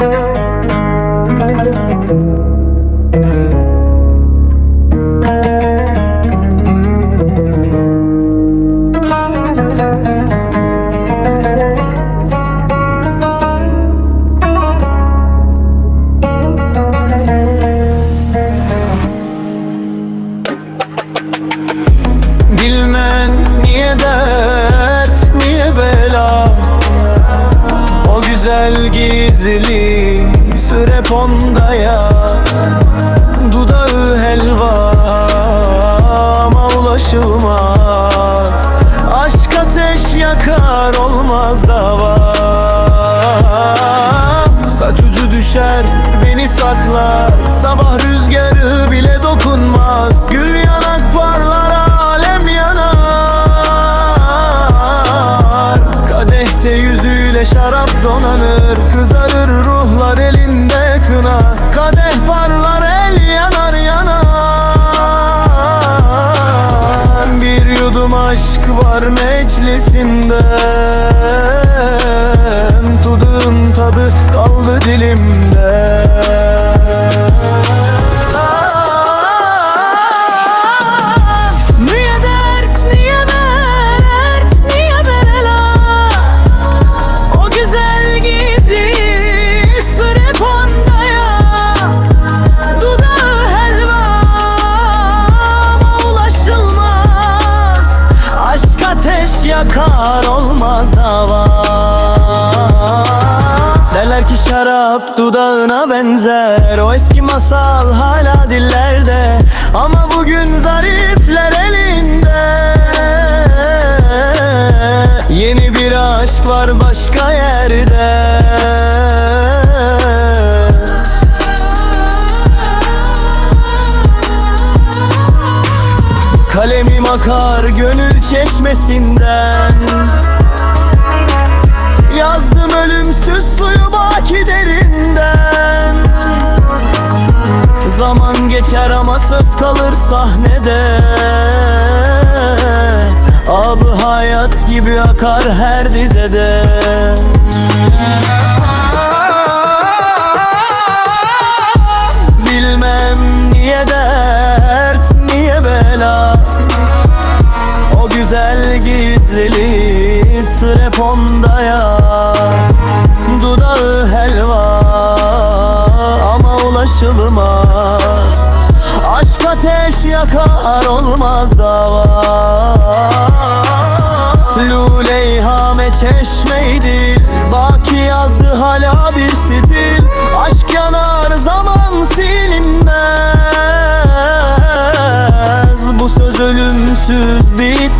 thank you gizli sır onda ya. Dudağı helva ama ulaşılmaz. Aşk ateş yakar olmaz dava. Saç ucu düşer beni saklar. Sabah rüzgarı bile dokunmaz. Gül yanak parlar alem yanar. Kadehte yüzüyle şarap donanır. Kızarır Yudum aşk var meclisinde Tudun tadı kaldı dilimde yakar olmaz dava. Derler ki şarap dudağına benzer. O eski masal hala dillerde. Ama bugün zarifler elinde. Yeni bir aşk var başka yerde. Kalemim akar gönül çeşmesinden. Yazdım ölümsüz suyu baki derinden. Zaman geçer ama söz kalır sahnede. Abı hayat gibi akar her dizede gizli sır ya. Dudağı helva ama ulaşılmaz. Aşk ateş yakar olmaz dava. Luleyhame çeşmeydi Baki yazdı hala bir stil. Aşk yanar zaman silinmez. Bu söz ölümsüz bit